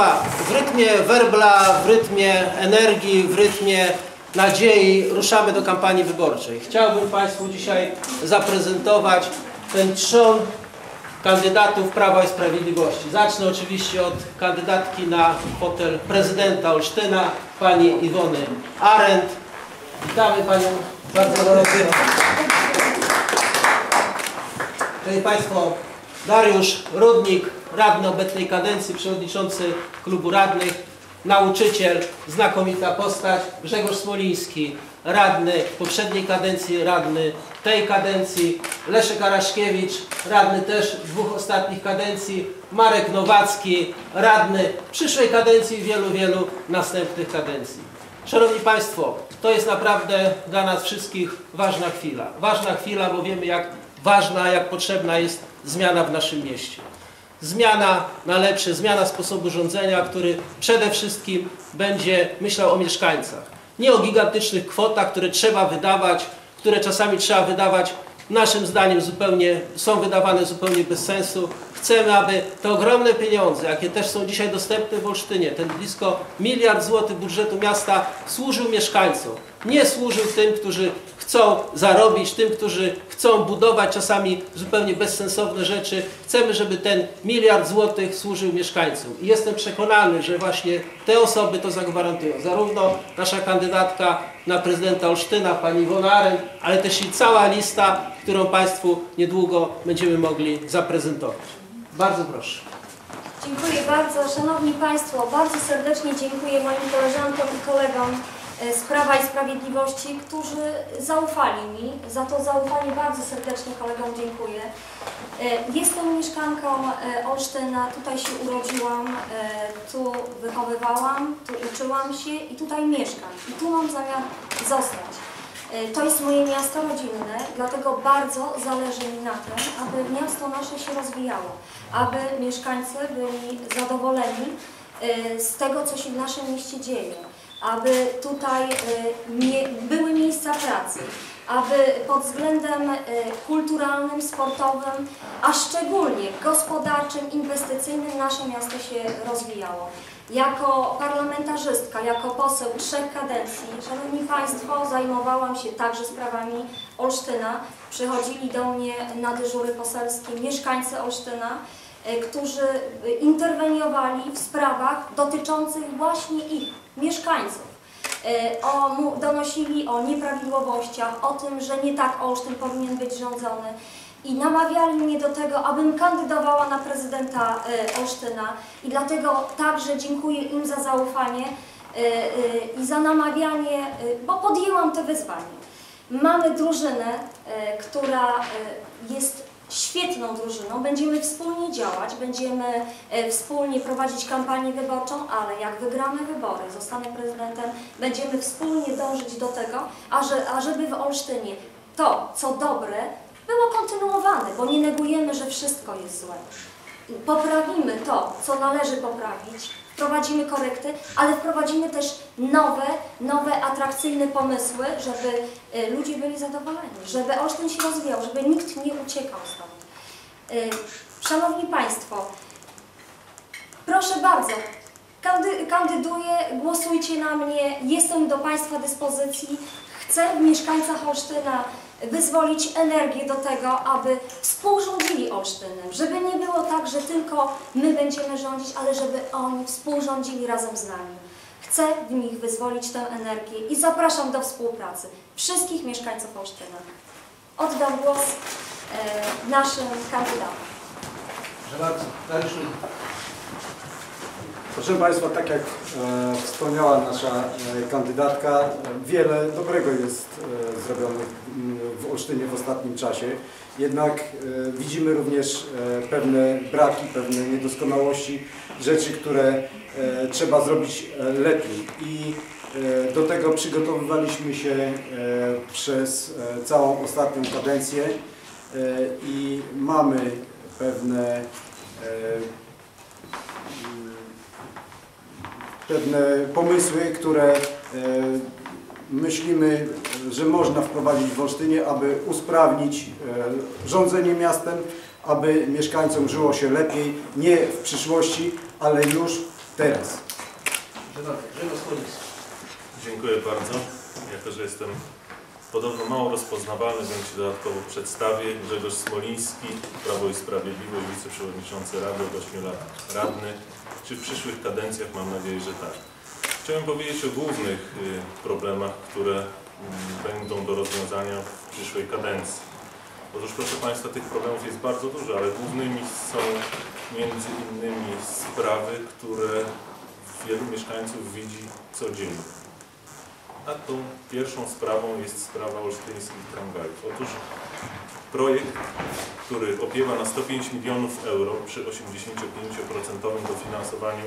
Państwa, w rytmie werbla, w rytmie energii, w rytmie nadziei ruszamy do kampanii wyborczej. Chciałbym Państwu dzisiaj zaprezentować ten trzon kandydatów Prawa i Sprawiedliwości. Zacznę oczywiście od kandydatki na fotel prezydenta Olsztyna, pani Iwony Arendt. Witamy Panią bardzo gorąco. Szanowni Państwo, Dariusz Rudnik, radny obecnej kadencji, przewodniczący klubu radnych, nauczyciel, znakomita postać, Grzegorz Smoliński, radny poprzedniej kadencji, radny tej kadencji, Leszek Araszkiewicz, radny też dwóch ostatnich kadencji, Marek Nowacki, radny przyszłej kadencji i wielu, wielu następnych kadencji. Szanowni Państwo, to jest naprawdę dla nas wszystkich ważna chwila. Ważna chwila, bo wiemy jak ważna, jak potrzebna jest zmiana w naszym mieście. Zmiana na lepsze, zmiana sposobu rządzenia, który przede wszystkim będzie myślał o mieszkańcach. Nie o gigantycznych kwotach, które trzeba wydawać, które czasami trzeba wydawać, naszym zdaniem zupełnie, są wydawane zupełnie bez sensu. Chcemy, aby te ogromne pieniądze, jakie też są dzisiaj dostępne w Olsztynie, ten blisko miliard złotych budżetu miasta służył mieszkańcom. Nie służył tym, którzy chcą zarobić, tym, którzy chcą budować czasami zupełnie bezsensowne rzeczy. Chcemy, żeby ten miliard złotych służył mieszkańcom. I jestem przekonany, że właśnie te osoby to zagwarantują. Zarówno nasza kandydatka na prezydenta Olsztyna, pani Iwona Arendt, ale też i cała lista, którą Państwu niedługo będziemy mogli zaprezentować. Bardzo proszę. Dziękuję bardzo. Szanowni Państwo, bardzo serdecznie dziękuję moim koleżankom i kolegom e, z Prawa i Sprawiedliwości, którzy zaufali mi. Za to zaufanie bardzo serdecznie kolegom dziękuję. E, Jestem mieszkanką e, Olsztyna, tutaj się urodziłam, tu wychowywałam, tu uczyłam się i tutaj mieszkam. I tu mam zamiar zostać. E, To jest moje miasto rodzinne, dlatego bardzo zależy mi na tym, aby miasto nasze się rozwijało, aby mieszkańcy byli zadowoleni e, z tego, co się w naszym mieście dzieje, aby tutaj mie- były miejsca pracy, aby pod względem e, kulturalnym, sportowym, a szczególnie gospodarczym, inwestycyjnym nasze miasto się rozwijało. Jako parlamentarzystka, jako poseł trzech kadencji, Szanowni Państwo, zajmowałam się także sprawami Olsztyna. Przychodzili do mnie na dyżury poselskie mieszkańcy Olsztyna, e, którzy interweniowali w sprawach dotyczących właśnie ich, mieszkańców. E, O, donosili o nieprawidłowościach, o tym, że nie tak Olsztyn powinien być rządzony i namawiali mnie do tego, abym kandydowała na prezydenta e, Olsztyna i dlatego także dziękuję im za zaufanie e, i za namawianie, bo podjęłam to wyzwanie. Mamy drużynę, która jest świetną drużyną. Będziemy wspólnie działać, będziemy e, wspólnie prowadzić kampanię wyborczą, ale jak wygramy wybory, zostanę prezydentem, będziemy wspólnie dążyć do tego, aże, ażeby w Olsztynie to, co dobre, było kontynuowane, bo nie negujemy, że wszystko jest złe. Poprawimy to, co należy poprawić, wprowadzimy korekty, ale wprowadzimy też nowe, nowe, atrakcyjne pomysły, żeby e, ludzie byli zadowoleni, żeby Olsztyn się rozwijał, żeby nikt nie uciekał stąd. E, Szanowni Państwo, proszę bardzo, kandy, kandyduję, głosujcie na mnie, jestem do Państwa dyspozycji. Chcę w mieszkańcach Olsztyna wyzwolić energię do tego, aby współrządzili Olsztynem, żeby nie było tak, że tylko my będziemy rządzić, ale żeby oni współrządzili razem z nami. Chcę w nich wyzwolić tę energię i zapraszam do współpracy wszystkich mieszkańców Olsztyna. Oddam głos e, naszym kandydatom. Proszę bardzo. Proszę Państwa, tak jak e, wspomniała nasza e, kandydatka, wiele dobrego jest e, zrobionych m, w Olsztynie w ostatnim czasie. Jednak widzimy również pewne braki, pewne niedoskonałości, rzeczy, które trzeba zrobić lepiej. I do tego przygotowywaliśmy się przez całą ostatnią kadencję i mamy pewne e, pewne pomysły, które e, myślimy, że można wprowadzić w Olsztynie, aby usprawnić e, rządzenie miastem, aby mieszkańcom żyło się lepiej, nie w przyszłości, ale już teraz. Dziękuję bardzo. Jako, że jestem podobno mało rozpoznawalny, więc się dodatkowo przedstawię. Grzegorz Smoliński, Prawo i Sprawiedliwość, wiceprzewodniczący Rady od 8 lat radny. Czy w przyszłych kadencjach? Mam nadzieję, że tak. Chciałem powiedzieć o głównych y, problemach, które mm, będą do rozwiązania w przyszłej kadencji. Otóż proszę Państwa, tych problemów jest bardzo dużo, ale głównymi są między innymi sprawy, które wielu mieszkańców widzi codziennie. A tą pierwszą sprawą jest sprawa olsztyńskich tramwajów. Otóż projekt, który opiewa na 105 milionów euro przy 85% dofinansowaniu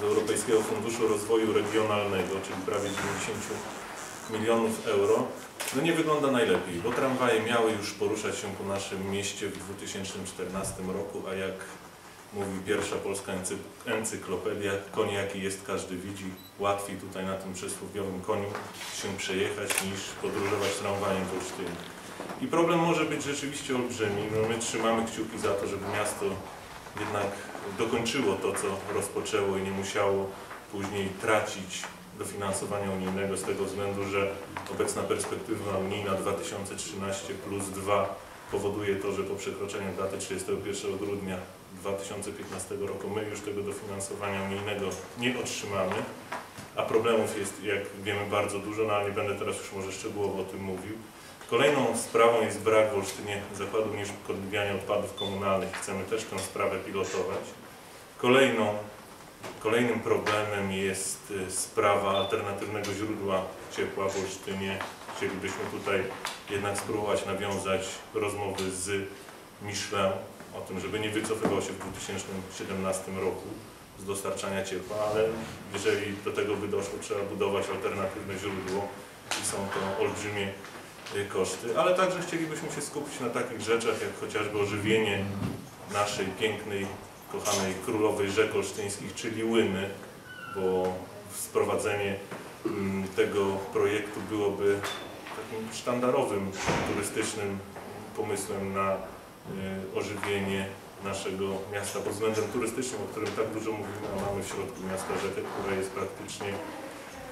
z Europejskiego Funduszu Rozwoju Regionalnego, czyli prawie 90 milionów euro, no nie wygląda najlepiej, bo tramwaje miały już poruszać się po naszym mieście w 2014 roku, a jak mówi pierwsza polska ency- encyklopedia, koń jaki jest każdy widzi, łatwiej tutaj na tym przysłowiowym koniu się przejechać niż podróżować tramwajem w Olsztynie. I problem może być rzeczywiście olbrzymi. No my trzymamy kciuki za to, żeby miasto jednak dokończyło to, co rozpoczęło i nie musiało później tracić dofinansowania unijnego z tego względu, że obecna perspektywa unijna 2013 plus 2 powoduje to, że po przekroczeniu daty 31 grudnia 2015 roku my już tego dofinansowania unijnego nie otrzymamy, a problemów jest, jak wiemy, bardzo dużo, no ale nie będę teraz już może szczegółowo o tym mówił. Kolejną sprawą jest brak w Olsztynie zakładu niszkodliwiania odpadów komunalnych. Chcemy też tę sprawę pilotować. Kolejną, kolejnym problemem jest y, sprawa alternatywnego źródła ciepła w Olsztynie. Chcielibyśmy tutaj jednak spróbować nawiązać rozmowy z Michelin o tym, żeby nie wycofywał się w 2017 roku z dostarczania ciepła, ale jeżeli do tego by doszło, trzeba budować alternatywne źródło i są to olbrzymie y, koszty, ale także chcielibyśmy się skupić na takich rzeczach, jak chociażby ożywienie naszej pięknej, kochanej królowej rzek olsztyńskich, czyli Łyny, bo sprowadzenie mm, tego projektu byłoby takim sztandarowym turystycznym pomysłem na ożywienie naszego miasta pod względem turystycznym, o którym tak dużo mówimy, a mamy w środku miasta rzekę, która jest praktycznie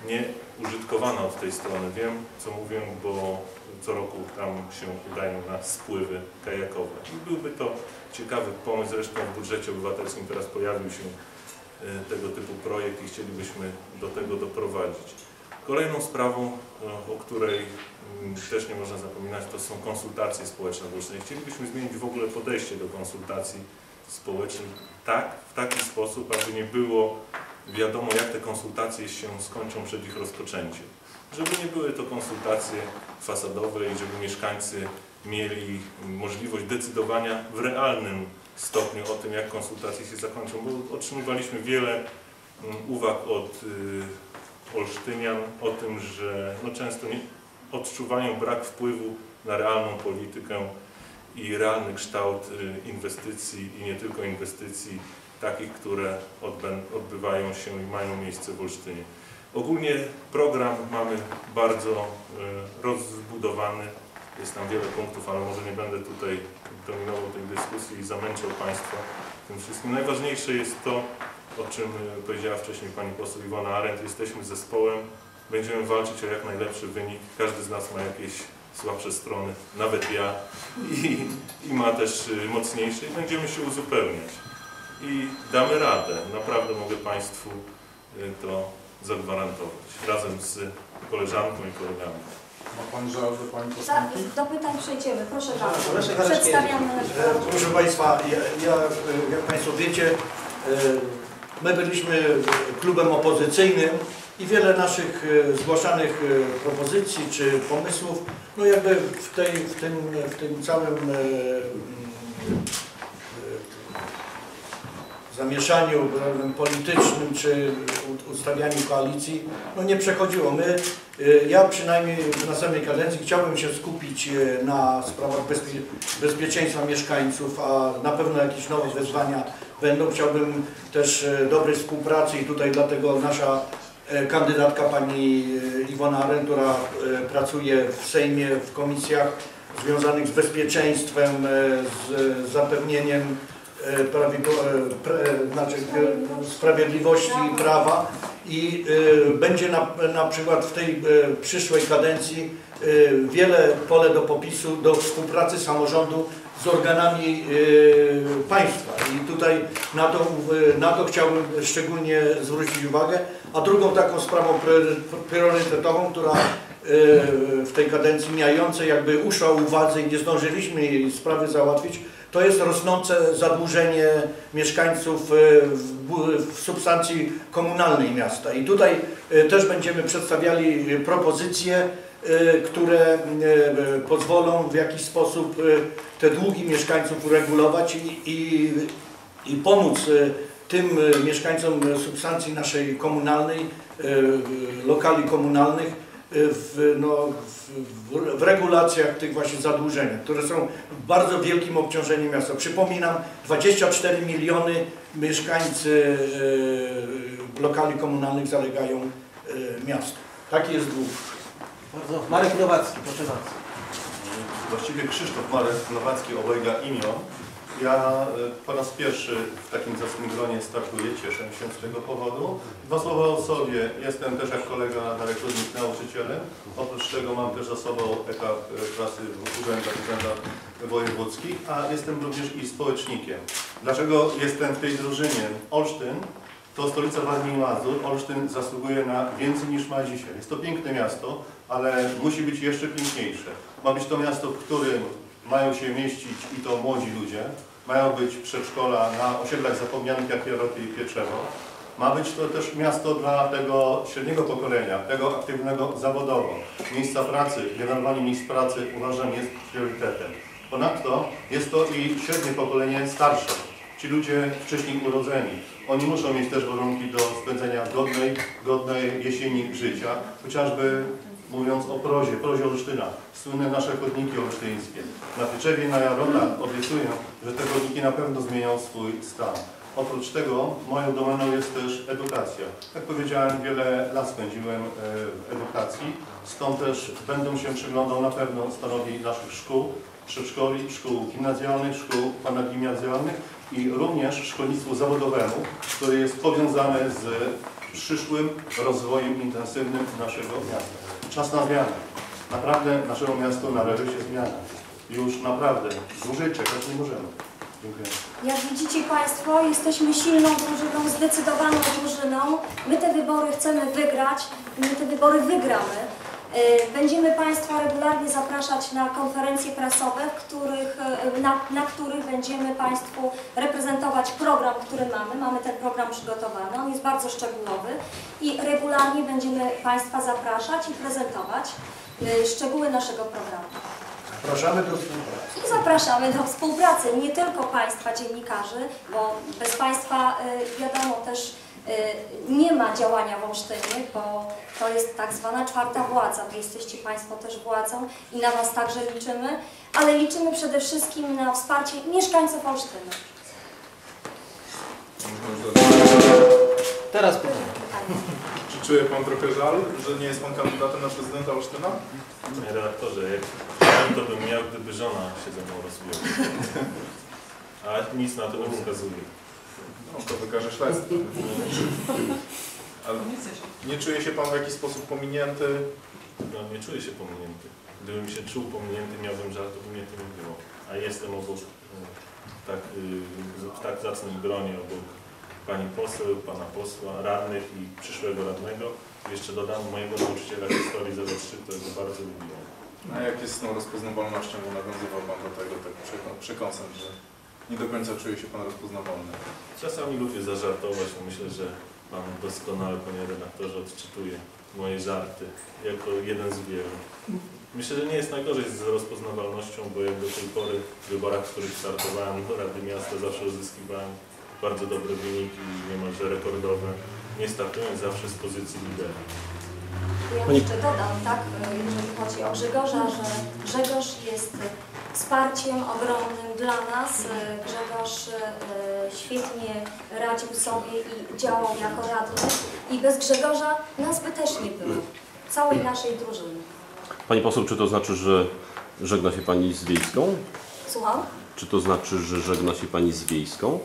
nieużytkowana od tej strony. Wiem, co mówię, bo co roku tam się udają na spływy kajakowe. I byłby to ciekawy pomysł, zresztą w budżecie obywatelskim teraz pojawił się y, tego typu projekt i chcielibyśmy do tego doprowadzić. Kolejną sprawą, y, o której mm, też nie można zapominać, to są konsultacje społeczne Olsztynie. Chcielibyśmy zmienić w ogóle podejście do konsultacji społecznych tak, w taki sposób, aby nie było wiadomo, jak te konsultacje się skończą przed ich rozpoczęciem. Żeby nie były to konsultacje fasadowe i żeby mieszkańcy mieli możliwość decydowania w realnym stopniu o tym, jak konsultacje się zakończą, bo otrzymywaliśmy wiele mm, uwag od y, Olsztynian o tym, że no często nie odczuwają brak wpływu na realną politykę i realny kształt y, inwestycji i nie tylko inwestycji takich, które odbywają się i mają miejsce w Olsztynie. Ogólnie program mamy bardzo y, rozbudowany, jest tam wiele punktów, ale może nie będę tutaj dominował tej dyskusji i zamęczał Państwa tym wszystkim. Najważniejsze jest to, o czym y, powiedziała wcześniej Pani poseł Iwona Arendt, jesteśmy zespołem, będziemy walczyć o jak najlepszy wynik, każdy z nas ma jakieś słabsze strony, nawet ja i, i ma też y, mocniejsze i będziemy się uzupełniać i damy radę. Naprawdę mogę Państwu y, to zagwarantować. Razem z koleżanką i kolegami. Ma Pan żal do Pani posłanki? do pytań przejdziemy. Proszę bardzo. Proszę bardzo. Przedstawiamy. E, Proszę Państwa, ja, ja, e, jak Państwo wiecie, e, my byliśmy klubem opozycyjnym i wiele naszych e, zgłaszanych e, propozycji czy pomysłów, no jakby w, tej, w, tym, w tym całym e, zamieszaniu politycznym czy ustawianiu koalicji, no nie przechodziło. My, ja przynajmniej w następnej kadencji chciałbym się skupić na sprawach bezpie, bezpieczeństwa mieszkańców, a na pewno jakieś nowe wyzwania będą. Chciałbym też e, dobrej współpracy i tutaj dlatego nasza e, kandydatka pani e, Iwona Aren, która pracuje w Sejmie, w komisjach związanych z bezpieczeństwem, z zapewnieniem e, pre, znaczy, sprawiedliwości i prawa i e, będzie na, na przykład w tej e, przyszłej kadencji e, wiele pole do popisu, do współpracy samorządu z organami państwa i tutaj na to, na to chciałbym szczególnie zwrócić uwagę. A drugą taką sprawą priory- priorytetową, która w tej kadencji mijającej jakby uszła uwadze i nie zdążyliśmy jej sprawy załatwić, to jest rosnące zadłużenie mieszkańców e, w, substancji komunalnej miasta. I tutaj e, też będziemy przedstawiali propozycje, e, które pozwolą w jakiś sposób te długi mieszkańców uregulować i, i, i pomóc tym mieszkańcom substancji naszej komunalnej, lokali komunalnych w, no, w, w, w regulacjach tych właśnie zadłużenia, które są bardzo wielkim obciążeniem miasta. Przypominam, 24 miliony mieszkańcy e, lokali komunalnych zalegają e, miasto. Taki jest dług. Bardzo. Marek Nowacki, proszę bardzo. Właściwie Krzysztof Marek Nowacki obojga imię. Ja e, po raz pierwszy w takim zacnym gronie startuję, cieszę się z tego powodu. Dwa słowa o sobie. Jestem też jak kolega Darek Rudnik nauczycielem. Oprócz tego mam też za sobą etap e, pracy w urzędach, urzędach wojewódzkich, a jestem również i społecznikiem. Dlaczego jestem w tej drużynie? Olsztyn to stolica Warmii i Mazur. Olsztyn zasługuje na więcej niż ma dzisiaj. Jest to piękne miasto, ale musi być jeszcze piękniejsze. Ma być to miasto, w którym mają się mieścić i to młodzi ludzie. Mają być przedszkola na osiedlach zapomnianych jak Jaroty i Pietrzewo. Ma być to też miasto dla tego średniego pokolenia, tego aktywnego zawodowo. Miejsca pracy, generowanie miejsc pracy uważam jest priorytetem. Ponadto jest to i średnie pokolenie starsze, ci ludzie wcześniej urodzeni. Oni muszą mieć też warunki do spędzenia godnej, godnej jesieni życia, chociażby mówiąc o prozie, prozie Olsztyna, słynne nasze chodniki olsztyńskie. Na Tyczewie na Jarotach obiecuję, że te chodniki na pewno zmienią swój stan. Oprócz tego moją domeną jest też edukacja. Jak powiedziałem, wiele lat spędziłem e, w edukacji, stąd też będę się przyglądał na pewno stanowi naszych szkół, przedszkoli, szkół gimnazjalnych, szkół ponadgimnazjalnych i również szkolnictwu zawodowemu, które jest powiązane z przyszłym rozwojem intensywnym naszego miasta. Czas na zmianę. Naprawdę naszemu miastu należy się zmiana. Już naprawdę dłużej czekać nie możemy. Dziękuję. Jak widzicie Państwo, jesteśmy silną drużyną, zdecydowaną drużyną. My te wybory chcemy wygrać my te wybory wygramy. E, Będziemy Państwa regularnie zapraszać na konferencje prasowe, których, e, na, na których będziemy Państwu reprezentować program, który mamy. Mamy ten program przygotowany, on jest bardzo szczegółowy i regularnie będziemy Państwa zapraszać i prezentować e, szczegóły naszego programu. Zapraszamy do współpracy. I zapraszamy do współpracy nie tylko Państwa dziennikarzy, bo bez Państwa wiadomo też nie ma działania w Olsztynie, bo to jest tak zwana czwarta władza. Wy jesteście Państwo też władzą i na Was także liczymy, ale liczymy przede wszystkim na wsparcie mieszkańców Olsztyna. Teraz pytanie. Czy czuje Pan trochę żal, że nie jest Pan kandydatem na prezydenta Olsztyna? Panie redaktorze, jak to bym miał, gdyby żona się ze mną rozwiodła. A nic na to nie wskazuje. No, to wykaże śledztwo. Ale nie czuje się Pan w jakiś sposób pominięty? No, nie czuję się pominięty. Gdybym się czuł pominięty, miałbym żal, to by mnie to nie było. A jestem obok, e, tak, y, w tak zacnym gronie, obok pani poseł, pana posła, radnych i przyszłego radnego. Jeszcze dodam mojego nauczyciela historii 03, którego bardzo lubiłem. A jak jest z tą rozpoznawalnością, bo nawiązywał Pan do tego tak przekąsem, że nie do końca czuje się Pan rozpoznawalny. Czasami lubię zażartować, myślę, że Pan doskonale, panie redaktorze, odczytuje moje żarty jako jeden z wielu. Myślę, że nie jest najgorzej z rozpoznawalnością, bo jak do tej pory w wyborach, w których startowałem do Rady Miasta, zawsze uzyskiwałem bardzo dobre wyniki, niemalże rekordowe, nie startując zawsze z pozycji lidera. Ja jeszcze dodam, tak, y, jeżeli chodzi o Grzegorza, że Grzegorz jest wsparciem ogromnym dla nas. Y, Grzegorz y, świetnie radził sobie i działał jako radny i bez Grzegorza nas by też nie było, całej naszej drużyny. Pani poseł, czy to znaczy, że żegna się Pani z Wiejską? Słucham? Czy to znaczy, że żegna się Pani z Wiejską?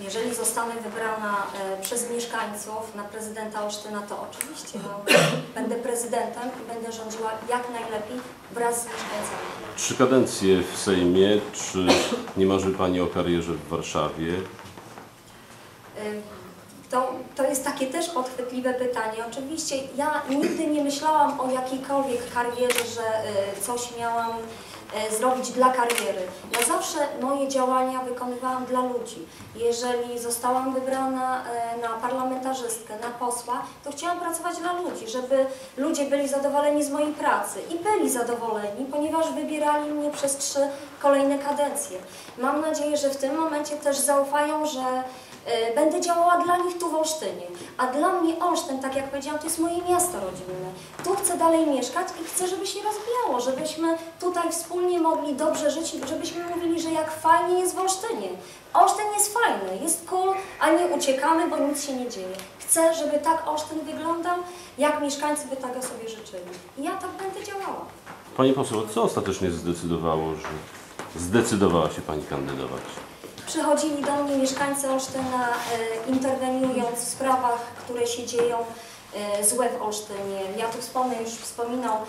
Jeżeli zostanę wybrana e, przez mieszkańców na prezydenta Olsztyna, to oczywiście no, będę prezydentem i będę rządziła jak najlepiej wraz z mieszkańcami. Trzy kadencje w Sejmie. Czy nie marzy Pani o karierze w Warszawie? Y, To, to jest takie też podchwytliwe pytanie. Oczywiście ja nigdy nie myślałam o jakiejkolwiek karierze, że y, coś miałam zrobić dla kariery. Ja zawsze moje działania wykonywałam dla ludzi. Jeżeli zostałam wybrana y, na parlamentarzystkę, na posła, to chciałam pracować dla ludzi, żeby ludzie byli zadowoleni z mojej pracy. I byli zadowoleni, ponieważ wybierali mnie przez trzy kolejne kadencje. Mam nadzieję, że w tym momencie też zaufają, że będę działała dla nich tu w Olsztynie. A dla mnie Olsztyn, tak jak powiedziałam, to jest moje miasto rodzinne. Tu chcę dalej mieszkać i chcę, żeby się rozwijało, żebyśmy tutaj wspólnie mogli dobrze żyć żebyśmy mówili, że jak fajnie jest w Olsztynie. Olsztyn jest fajny, jest cool, a nie uciekamy, bo nic się nie dzieje. Chcę, żeby tak Olsztyn wyglądał, jak mieszkańcy by tego sobie życzyli. I ja tak będę działała. Pani poseł, co ostatecznie zdecydowało, że zdecydowała się Pani kandydować? Przychodzili do mnie mieszkańcy Olsztyna, e, interweniując w sprawach, które się dzieją e, złe w Olsztynie. Ja tu wspomnę, już wspominał e,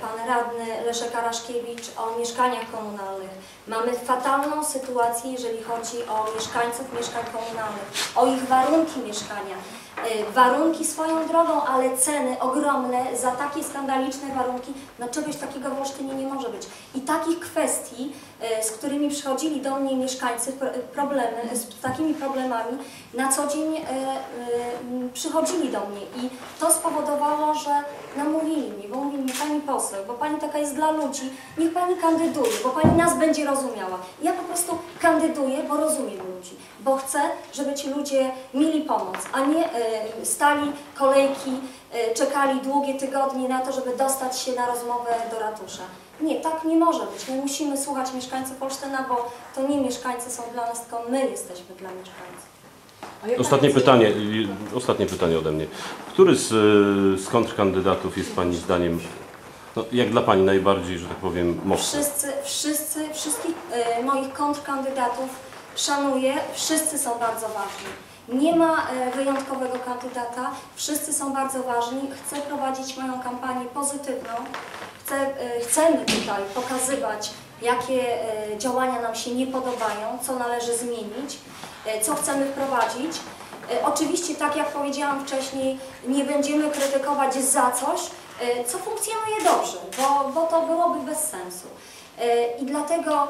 pan radny Leszek Araszkiewicz o mieszkaniach komunalnych. Mamy fatalną sytuację, jeżeli chodzi o mieszkańców mieszkań komunalnych, o ich warunki mieszkania. E, Warunki swoją drogą, ale ceny ogromne za takie skandaliczne warunki. No czegoś takiego w Olsztynie nie może być. I takich kwestii, e, z którymi przychodzili do mnie mieszkańcy, pro- problemy, z takimi problemami, na co dzień e, przychodzili do mnie. I to spowodowało, że namówili mnie, bo mówili mi, Pani poseł, bo Pani taka jest dla ludzi, niech Pani kandyduje, bo Pani nas będzie rozumiała. Ja po prostu kandyduję, bo rozumiem ludzi, bo chcę, żeby ci ludzie mieli pomoc, a nie stali kolejki, e, czekali długie tygodnie na to, żeby dostać się na rozmowę do ratusza. Nie, tak nie może być. My musimy słuchać mieszkańców Olsztyna, bo to nie mieszkańcy są dla nas, tylko my jesteśmy dla mieszkańców. Ostatnie pytanie, ostatnie pytanie ode mnie. Który z, z kontrkandydatów jest Pani zdaniem, no, jak dla Pani najbardziej, że tak powiem, mocny? Wszyscy, wszyscy, wszystkich e, moich kontrkandydatów szanuję, wszyscy są bardzo ważni. Nie ma e, wyjątkowego kandydata, wszyscy są bardzo ważni. Chcę prowadzić moją kampanię pozytywną. Chcę, e, chcemy tutaj pokazywać, jakie e, działania nam się nie podobają, co należy zmienić, co chcemy wprowadzić. Oczywiście, tak jak powiedziałam wcześniej, nie będziemy krytykować za coś, co funkcjonuje dobrze, bo, bo to byłoby bez sensu. I dlatego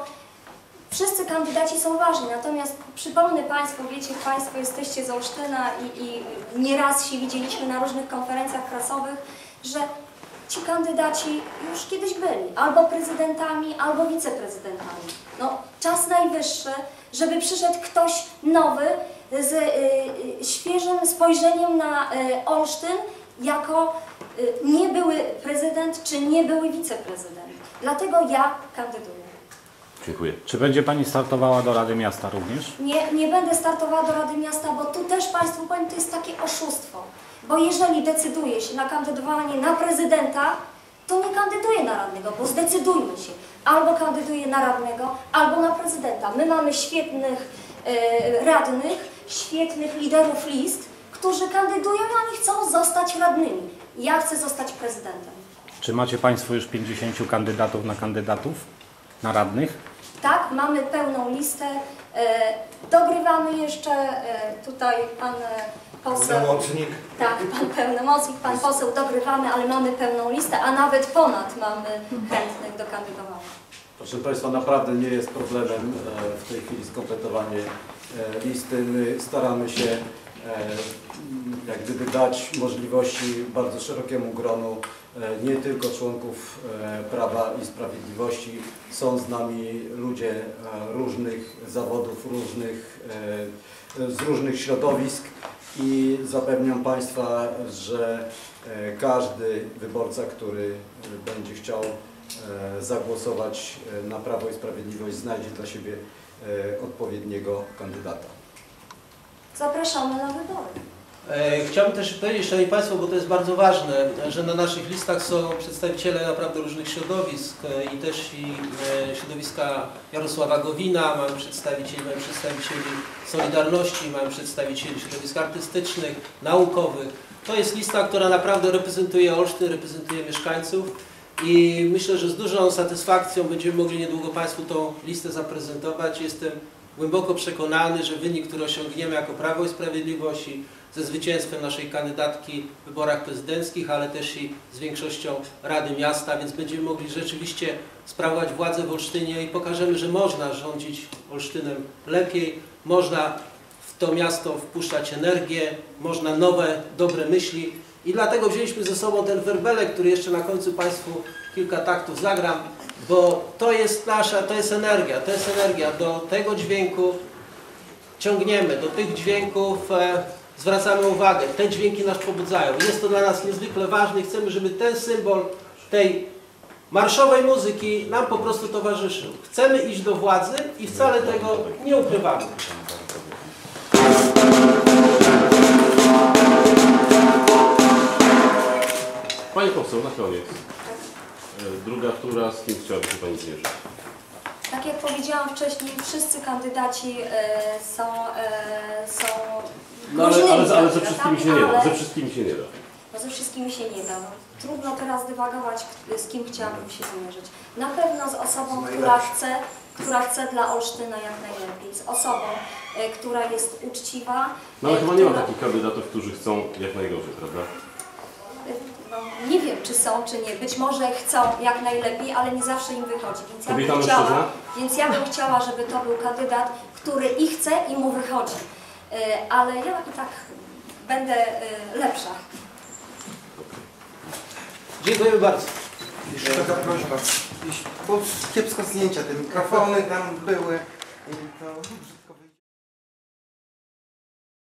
wszyscy kandydaci są ważni, natomiast przypomnę Państwu, wiecie Państwo, jesteście z Olsztyna i, i nieraz się widzieliśmy na różnych konferencjach prasowych, że ci kandydaci już kiedyś byli albo prezydentami, albo wiceprezydentami. No, czas najwyższy, żeby przyszedł ktoś nowy z y, y, świeżym spojrzeniem na y, Olsztyn jako y, nie były prezydent czy nie były wiceprezydent. Dlatego ja kandyduję. Dziękuję. Czy będzie Pani startowała do Rady Miasta również? Nie, nie będę startowała do Rady Miasta, bo tu też Państwu powiem, to jest takie oszustwo. Bo jeżeli decyduje się na kandydowanie na prezydenta, to nie kandyduje na radnego, bo zdecydujmy się. Albo kandyduje na radnego, albo na prezydenta. My mamy świetnych e, radnych, świetnych liderów list, którzy kandydują, a oni chcą zostać radnymi. Ja chcę zostać prezydentem. Czy macie Państwo już 50 kandydatów na kandydatów? Na radnych? Tak, mamy pełną listę. E, dogrywamy jeszcze e, tutaj pan e, poseł. Pełnomocnik. Tak, pan pełnomocnik, pan poseł dogrywamy, ale mamy pełną listę, a nawet ponad mamy chętnych do kandydowania. Proszę Państwa, naprawdę nie jest problemem w tej chwili skompletowanie listy. My staramy się jak gdyby dać możliwości bardzo szerokiemu gronu nie tylko członków e, Prawa i Sprawiedliwości. Są z nami ludzie e, różnych zawodów, różnych, e, z różnych środowisk i zapewniam Państwa, że e, każdy wyborca, który e, będzie chciał e, zagłosować e, na Prawo i Sprawiedliwość, znajdzie dla siebie e, odpowiedniego kandydata. Zapraszamy na wybory. E, Chciałbym też powiedzieć, Szanowni Państwo, bo to jest bardzo ważne, że na naszych listach są przedstawiciele naprawdę różnych środowisk e, i też i e, środowiska Jarosława Gowina, mamy przedstawicieli, mamy przedstawicieli Solidarności, mamy przedstawicieli środowisk artystycznych, naukowych. To jest lista, która naprawdę reprezentuje Olsztyn, reprezentuje mieszkańców i myślę, że z dużą satysfakcją będziemy mogli niedługo Państwu tą listę zaprezentować. Jestem głęboko przekonany, że wynik, który osiągniemy jako Prawo i Sprawiedliwość ze zwycięstwem naszej kandydatki w wyborach prezydenckich, ale też i z większością Rady Miasta, więc będziemy mogli rzeczywiście sprawować władzę w Olsztynie i pokażemy, że można rządzić Olsztynem lepiej, można w to miasto wpuszczać energię, można nowe, dobre myśli i dlatego wzięliśmy ze sobą ten werbelek, który jeszcze na końcu Państwu kilka taktów zagram, bo to jest nasza, to jest energia, to jest energia. Do tego dźwięku ciągniemy, do tych dźwięków e, zwracamy uwagę, te dźwięki nas pobudzają. Jest to dla nas niezwykle ważne i chcemy, żeby ten symbol tej marszowej muzyki nam po prostu towarzyszył. Chcemy iść do władzy i wcale tego nie ukrywamy. Pani poseł, na koniec. Druga tura, z kim chciałaby się Pani zmierzyć? Tak jak powiedziałam wcześniej, wszyscy kandydaci e, są, e, są No ale, ale, ale ze wszystkimi się nie da, ale- ze wszystkimi się nie da. No ze wszystkimi się nie da. No, trudno teraz dywagować, z kim chciałabym się zmierzyć. Na pewno z osobą, która chce, która chce dla Olsztyna jak najlepiej. Z osobą, e, która jest uczciwa. No ale e, chyba nie ma takich kandydatów, którzy chcą jak najgorzej, prawda? No, nie wiem, czy są, czy nie. Być może chcą jak najlepiej, ale nie zawsze im wychodzi. Więc ja, bym chciała, więc ja bym chciała, żeby to był kandydat, który i chce, i mu wychodzi. E, Ale ja i tak będę e, lepsza. Dziękujemy bardzo. Jeszcze taka prośba. Bo kiepsko zdjęcia, te mikrofony tam były. i To